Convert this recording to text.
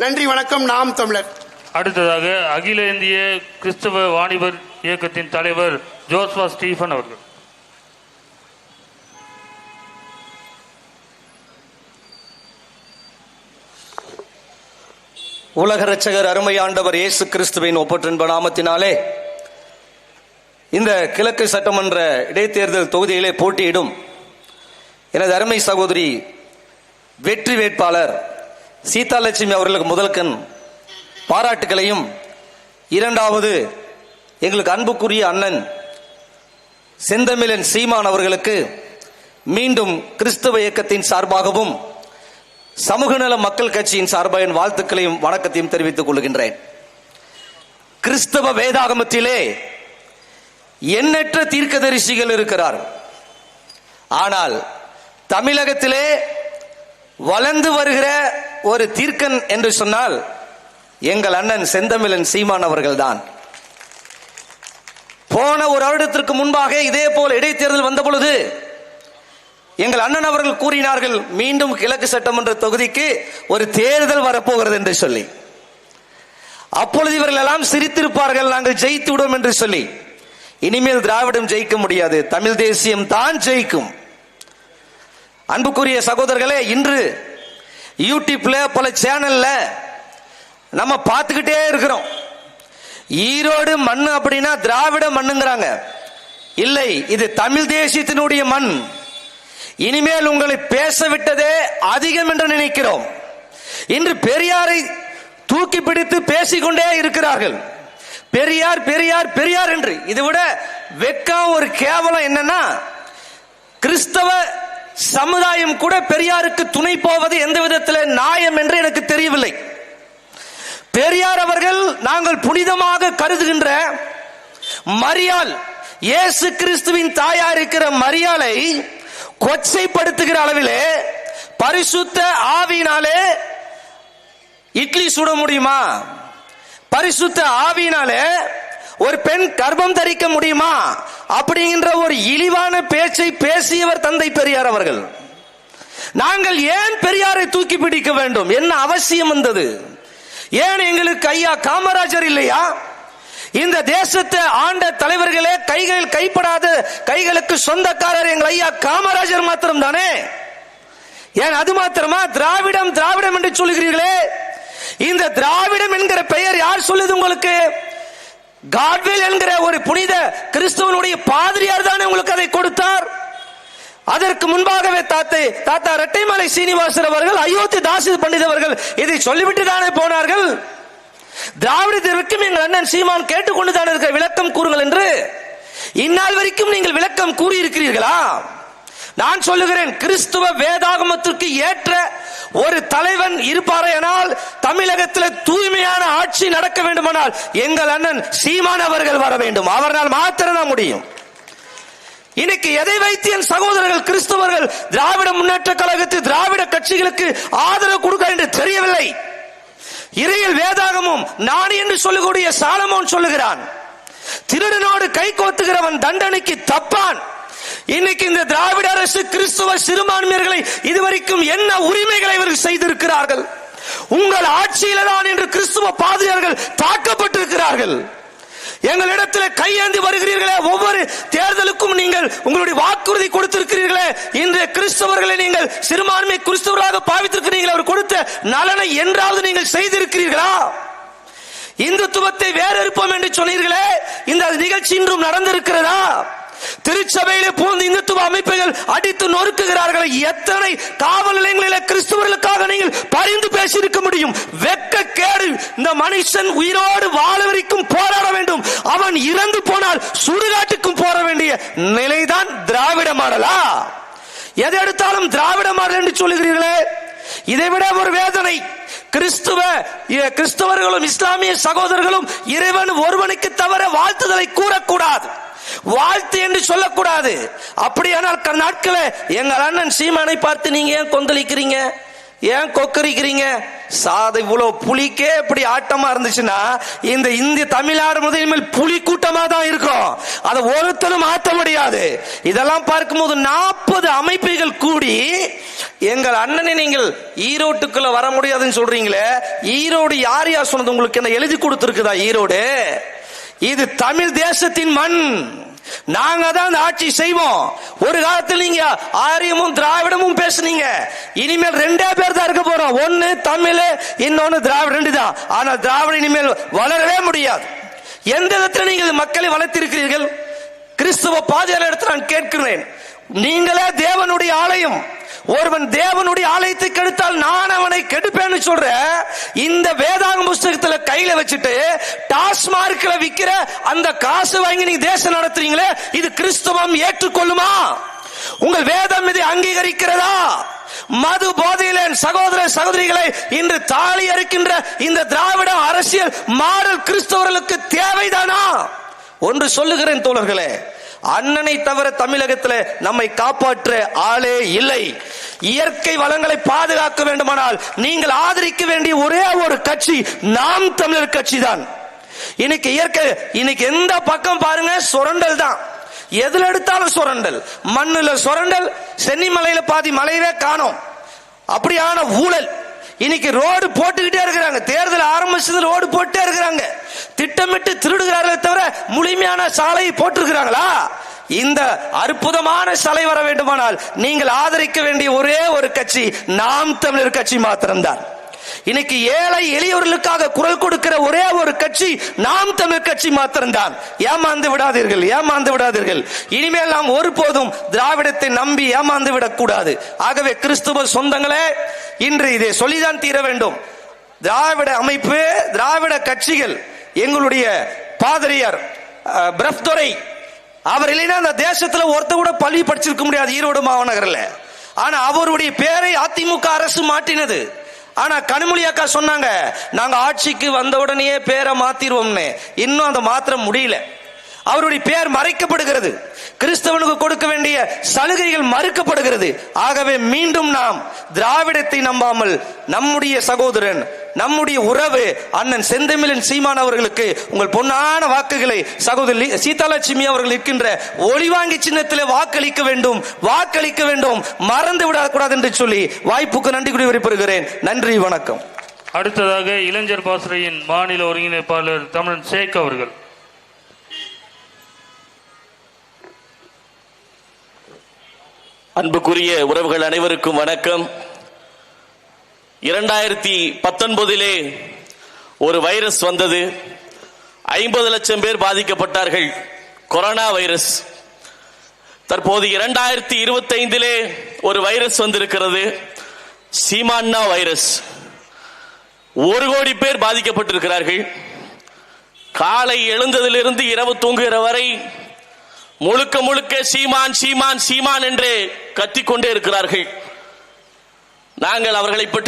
நன்றி வணக்கம் நாம் தமிழர். அடுத்ததாக அகில இந்திய கிறிஸ்தவ வாணிபர் இயக்கத்தின் தலைவர் ஜோஸ்வா ஸ்டீஃபன் அவர்கள். உலக ரட்சகர் அருமை ஆண்டவர் இயேசு கிறிஸ்துவின் ஒப்பற்றின்ப நாமத்தினாலே இந்த கிழக்கு சட்டமன்ற இடைத்தேர்தல் தொகுதியிலே போட்டியிடும் எனது அருமை சகோதரி வெற்றி வேட்பாளர் சீதாலட்சுமி அவர்களுக்கு முதல்கண் பாராட்டுகளையும் இரண்டாவது எங்களுக்கு அன்புக்குரிய அண்ணன் செந்தமிழன் சீமான் அவர்களுக்கு மீண்டும் கிறிஸ்தவ இயக்கத்தின் சார்பாகவும் சமூக நல மக்கள் கட்சியின் சார்பாக என் வாழ்த்துக்களையும் வணக்கத்தையும் தெரிவித்துக் கொள்கின்றேன். கிறிஸ்தவ வேதாகமத்திலே எண்ணற்ற தீர்க்கதரிசிகள் இருக்கிறார். ஆனால் தமிழகத்திலே வளர்ந்து வருகிற ஒரு தீர்க்கன் என்று சொன்னால் எங்கள் அண்ணன் செந்தமிழன் சீமான் அவர்கள்தான். போன ஒரு வருடத்திற்கு முன்பாக இதே போல் இடைத்தேர்தல் வந்த பொழுது எங்கள் அண்ணன் அவர்கள் கூறினார்கள் மீண்டும் கிழக்கு சட்டமன்ற தொகுதிக்கு ஒரு தேர்தல் வரப்போகிறது என்று சொல்லி. அப்பொழுது இவர்கள் எல்லாம் சிரித்திருப்பார்கள் நாங்கள் ஜெயித்து விடுவோம் என்று சொல்லி. இனிமேல் திராவிடம் ஜெயிக்க முடியாது தமிழ் தேசியம் தான் ஜெயிக்கும். அன்புக்குரிய சகோதரர்களே இன்று யூடியூப்ல பல சேனல்ல நம்ம பார்த்துக்கிட்டே இருக்கிறோம். ஈரோடு மண் அப்படின்னா திராவிட மண்ணுங்கிறாங்க. இல்லை இது தமிழ் தேசியத்தினுடைய மண். இனிமேல் உங்களை பேச விட்டதே அதிகம் என்று நினைக்கிறோம். இன்று பெரியாரை தூக்கி பிடித்து பேசிக்கொண்டே இருக்கிறார்கள். பெரியார் பெரியார் பெரியார் என்று. இதை விட வெக்கம் ஒரு கேவலம் என்னன்னா கிறிஸ்தவ சமுதாயம் கூட பெரியாருக்கு துணை போவது எந்த விதத்தில் நியாயம் என்று எனக்கு தெரியவில்லை. பெரியார் அவர்கள் நாங்கள் புனிதமாக கருதுகின்ற மரியாள் இயேசு கிறிஸ்துவின் தாயா இருக்கிற மரியாளை கொச்சைப்படுத்துகிற அளவிலே பரிசுத்த ஆவியினாலே இட்லி சுட முடியுமா? பரிசுத்த ஆவியினாலே ஒரு பெண் கர்ப்பம் தரிக்க முடியுமா? அப்படிங்கிற ஒரு இழிவான பேச்சை பேசியவர் தந்தை பெரியார் அவர்கள். நாங்கள் ஏன் பெரியாரை தூக்கி பிடிக்க வேண்டும்? என்ன அவசியம் வந்தது? ஏன் எங்களுக்கு ஐயா காமராஜர் இல்லையா? இந்த தேசத்தை ஆண்ட தலைவர்களே கைகளில் கைப்படாத கைகளுக்கு சொந்தக்காரர் எங்கள் ஐயா காமராஜர் மாத்திரம் தானே ஏன் அது மாத்திரமா? திராவிடம் திராவிடம் என்று சொல்லுகிறீர்களே. இந்த திராவிடம் என்கிற பெயர் யார் சொல்லுது உங்களுக்கு? காட்வில் என்கிற ஒரு புனித கிறிஸ்துவனுடைய பாதிரியார் தானே உங்களுக்கு அதை கொடுத்தார். அதற்கு முன்பாகவே தாத்தை தாத்தா ரெட்டைமலை சீனிவாசர் அவர்கள் அயோத்தி தாசி பண்டிதவர்கள் இதை சொல்லிவிட்டு தானே போனார்கள்? திராவிடத்திற்கும் எங்கள் அண்ணன் சீமான் கேட்டுக்கொண்டுதான் இருக்க விளக்கம் கூறுங்கள் என்று இந்நாள் வரைக்கும் நீங்கள் விளக்கம் கூறியிருக்கிறீர்களா? நான் சொல்லுகிறேன் கிறிஸ்துவ வேதாகமத்திற்கு ஏற்ற ஒரு தலைவன் இருப்பாரையானால் தமிழகத்தில் தூய்மையான ஆட்சி நடக்க வேண்டுமானால் எங்கள் அண்ணன் சீமான் அவர்கள் வர வேண்டும். அவரால் மாத்திரம்தான் முடியும். இன்னைக்கு எதை வைத்து என் சகோதரர்கள் கிறிஸ்தவர்கள் திராவிட முன்னேற்ற கழகத்து திராவிட கட்சிகளுக்கு ஆதரவு கொடுக்க என்று தெரியவில்லை. இறையில் வேதாகமும் நான் என்று சொல்லக்கூடிய சாலமோன் சொல்லுகிறான். திருடனோடு கை கோத்துகிறவன் தண்டனைக்கு தப்பான். இன்னைக்கு இந்த திராவிட அரசு கிறிஸ்துவ சிறுபான்மையர்களை இதுவரைக்கும் என்ன உரிமைகளை இவர்கள் செய்திருக்கிறார்கள்? உங்கள் ஆட்சியில தான் என்று கிறிஸ்துவ பாதிரியார்கள் தாக்கப்பட்டிருக்கிறார்கள். எங்களிடத்தில் கையேந்தி வருகிறீர்களே ஒவ்வொரு தேர்தலுக்கும் நீங்கள் உங்களுடைய வாக்குறுதி கொடுத்திருக்கிறீர்களே இன்று கிறிஸ்தவர்களை நீங்கள் சிறுபான்மை கிறிஸ்தவர்களாக பாவித்திருக்கிறீர்கள் அவர் கொடுத்த நலனை என்றாவது நீங்கள் செய்திருக்கிறீர்களா? இந்துத்துவத்தை வேறறுப்போம் என்று சொன்னீர்களே இந்த நிகழ்ச்சி இன்றும் நடந்திருக்கிறதா? திருச்சபையிலே போந்து இந்துத்துவ அமைப்புகள் அடித்து நொறுக்குகிறார்கள். எத்தனை காவல் நிலையங்களில் கிறிஸ்துவர்களுக்காக நீங்கள் பரிந்து பேசியிருக்க முடியும்? வெக்க கேடு இந்த மனுஷன் உயிரோடு வாழ வரைக்கும் போராட வேண்டும். அவன் இறந்து போனால் சுடுகாட்டுக்கும் போற வேண்டிய நிலைதான் திராவிட மாடலா? எதை எடுத்தாலும் திராவிட மாடல் என்று சொல்லுகிறீர்களே? இதைவிட ஒரு வேதனை. கிறிஸ்துவ கிறிஸ்தவர்களும் இஸ்லாமிய சகோதரர்களும் இறைவன் ஒருவனுக்கு தவிர வாழ்த்துதலை கூறக்கூடாது. வாழ்த்து என்று சொல்லக்கூடாது. அப்படியானால் நாட்கள எங்கள் அண்ணன் சீமானை பார்த்து நீங்க ஏன் கொந்தளிக்கிறீங்க? ஏன் கொக்கரிக்கிறீங்க? சாதை இவ்வளவு புலிக்கே இப்படி ஆட்டமா இருந்துச்சுன்னா இந்த இந்திய தமிழ்நாடு முதலில் புலி கூட்டமா தான் இருக்கும். அதை ஒருத்தரும் மாற்ற முடியாது. இதெல்லாம் பார்க்கும்போது நாற்பது அமைப்புகள் கூடி எங்கள் அண்ணனை நீங்கள் ஈரோட்டுக்குள்ள வர முடியாதுன்னு சொல்றீங்களே ஈரோடு யார் யார் சொன்னது உங்களுக்கு என்ன எழுதி கொடுத்துருக்குதா ஈரோடு? இது தமிழ் தேசத்தின் மண். நாங்க தான் அந்த ஆட்சி செய்வோம். ஒரு காலத்தில் நீங்க ஆரியமும் திராவிடமும் பேசுனீங்க. இனிமேல் ரெண்டே பேர் தான் இருக்க போறோம். ஒன்னு தமிழ் இன்னொன்னு திராவிட ரெண்டு தான். ஆனால் திராவிட இனிமேல் வளரவே முடியாது. எந்த விதத்தில் நீங்கள் மக்களை வளர்த்திருக்கிறீர்கள்? கிறிஸ்துவ பாதையாளர் இடத்தில் நான் கேட்கிறேன். நீங்களே தேவனுடைய ஆலயம். ஒருவன் தேவனுடைய ஆலயத்தை கெடுத்தால் நான் அவனை கெடுப்பேன்னு சொல்ற இந்த வேதாங்க புஸ்தகத்துல கையில வச்சுட்டு டாஸ்மார்க்ல விக்கிற அந்த காசு வாங்கி நீங்க தேசம் நடத்துறீங்களே இது கிறிஸ்துவம் ஏற்றுக்கொள்ளுமா? உங்கள் வேதம் இதை அங்கீகரிக்கிறதா? மது போதையில சகோதர சகோதரிகளை இன்று தாலி அறுக்கின்ற இந்த திராவிட அரசியல் மாடல் கிறிஸ்தவர்களுக்கு தேவைதானா? ஒன்று சொல்லுகிறேன் தோழர்களே அண்ணனை தவிர தமிழகத்தில் நம்மை காப்பாற்ற ஆளே இல்லை. இயற்கை வளங்களை பாதுகாக்க வேண்டுமானால் நீங்கள் ஆதரிக்க வேண்டிய ஒரே ஒரு கட்சி நாம் தமிழர் கட்சி தான் இன்னைக்கு இயற்கை இன்னைக்கு எந்த பக்கம் பாருங்க சுரண்டல் தான். எதுல எடுத்தாலும் சுரண்டல். மண்ணுல சுரண்டல் சென்னிமலையில பாதி மலையவே காணோம். அப்படியான ஊழல். இன்னைக்கு ரோடு போட்டுக்கிட்டே இருக்கிறாங்க. தேர்தல் ஆரம்பிச்சது ரோடு போட்டே இருக்கிறாங்க. திட்டமிட்டு திருடுகிறார்களே தவிர முழுமையான சாலையை போட்டிருக்கிறாங்களா? இந்த அற்புதமான சலை வர வேண்டுமானால் நீங்கள் ஆதரிக்க வேண்டிய ஒரே ஒரு கட்சி நாம் தமிழர் கட்சி மாத்திரம்தான். இன்னைக்கு ஏழை எளியவர்களுக்காக குரல் கொடுக்கிற ஒரே ஒரு கட்சி நாம் தமிழ் கட்சி மாத்திரம்தான். ஏமாந்து விடாதீர்கள் ஏமாந்து விடாதீர்கள். இனிமேல் நாம் ஒருபோதும் திராவிடத்தை நம்பி ஏமாந்து விடக்கூடாது. ஆகவே கிறிஸ்துவ சொந்தங்களே இன்று இதை சொல்லிதான் தீர வேண்டும். திராவிட அமைப்பு திராவிட கட்சிகள் எங்களுடைய பாதிரியார் பிரப்துரை அவர் இல்லைன்னா அந்த தேசத்துல ஒருத்த கூட பள்ளி படிச்சிருக்க முடியாது ஈரோடு மாநகரில் ஆனா அவருடைய பேரை அதிமுக அரசு மாட்டினது ஆனா கனிமொழி அக்கா சொன்னாங்க நாங்க ஆட்சிக்கு வந்த உடனே பேரை மாத்திருவோம்னு. இன்னும் அந்த மாத்திர முடியல. அவருடைய பேர் மறைக்கப்படுகிறது. கிறிஸ்தவனுக்கு கொடுக்க வேண்டிய சலுகைகள் மறுக்கப்படுகிறது. ஆகவே மீண்டும் நாம் திராவிடத்தை நம்பாமல் நம்முடைய சகோதரன் நம்முடைய உறவு அண்ணன் செந்தமிழன் சீமான் அவர்களுக்கு உங்கள் பொன்னான வாக்குகளை சகோதரி சீதாலட்சுமி அவர்கள் இருக்கின்ற ஒளிவாங்கி சின்னத்தில் வாக்களிக்க வேண்டும் வாக்களிக்க வேண்டும் மறந்து விடக்கூடாது என்று சொல்லி வாய்ப்புக்கு நன்றி கூறி விரும்புகிறேன் நன்றி வணக்கம். அடுத்ததாக இளைஞர் பாசறையின் மாநில ஒருங்கிணைப்பாளர் தமிழன் ஷேக் அவர்கள். அன்புக்குரிய உறவுகள் அனைவருக்கும் வணக்கம். இரண்டாயிரத்தி பத்தொன்பதிலே ஒரு வைரஸ் வந்தது. ஐம்பது லட்சம் பேர் பாதிக்கப்பட்டார்கள். Corona virus. தற்போது இரண்டாயிரத்தி இருபத்தைந்திலே ஒரு வைரஸ் வந்திருக்கிறது. சீமான்னா வைரஸ். ஒரு கோடி பேர் பாதிக்கப்பட்டிருக்கிறார்கள். காலை எழுந்ததிலிருந்து இரவு தூங்குகிற வரை முழுக்க முழுக்க சீமான் சீமான் சீமான் என்று கத்திக்கொண்டே இருக்கிறார்கள். நாங்கள் அவர்களை பற்றி